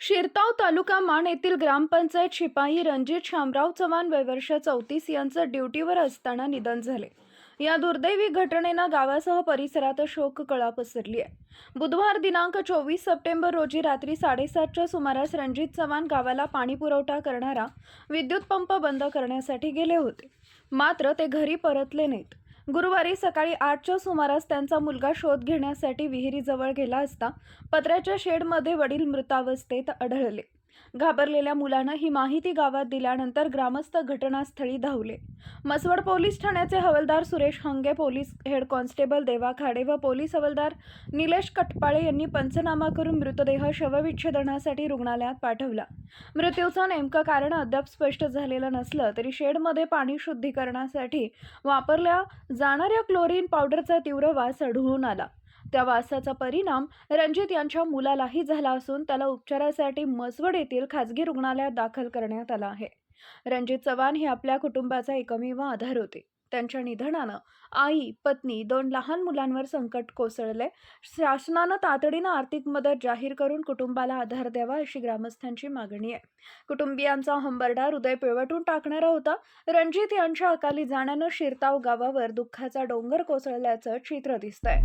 शिरताव तालुका मान येथील ग्रामपंचायत शिपाई रणजित शामराव चव्हाण वयवर्ष चौतीस यांचं ड्युटीवर असताना निधन झाले. या दुर्दैवी घटनेनं गावासह परिसरात शोककळा पसरली आहे. बुधवार दिनांक चोवीस सप्टेंबर रोजी रात्री साडेसातच्या सुमारास रणजित चव्हाण गावाला पाणी पुरवठा करणारा विद्युत पंप बंद करण्यासाठी गेले होते. मात्र ते घरी परतले नाहीत. गुरुवारी सकाळी आठच्या सुमारास त्यांचा मुलगा शोध घेण्यासाठी विहिरीजवळ गेला असता पत्र्याच्या शेडमध्ये वडील मृतावस्थेत आढळले. घाबरलेल्या मुलानं ही माहिती गावात दिल्यानंतर ग्रामस्थ घटनास्थळी धावले. मसवड पोलीस ठाण्याचे हवालदार Suresh Hange police head constable Deva Khade व पोलीस हवालदार निलेश कटपाळे यांनी पंचनामा करून मृतदेह शवविच्छेदनासाठी रुग्णालयात पाठवला. मृत्यूचं नेमकं कारण अद्याप स्पष्ट झालेलं नसलं तरी शेडमध्ये पाणी शुद्धीकरणासाठी वापरल्या जाणाऱ्या क्लोरीन पावडरचा तीव्र वास आढळून आला. त्या वासाचा परिणाम रणजित यांच्या मुलालाही झाला असून त्याला उपचारासाठी मसवड येथील खाजगी रुग्णालयात दाखल करण्यात आला आहे. रणजित चव्हाण हे आपल्या कुटुंबाचा एकमेव आधार होते. त्यांच्या निधनानं आई पत्नी दोन लहान मुलांवर संकट कोसळले शासनानं तातडीनं आर्थिक मदत जाहीर करून कुटुंबाला आधार द्यावा अशी ग्रामस्थांची मागणी आहे. कुटुंबियांचा हंबरडा हृदय पिळवटून टाकणारा होता. रणजित यांच्या अकाली जाण्यानं शिरताव गावावर दुःखाचा डोंगर कोसळल्याचं चित्र दिसतंय.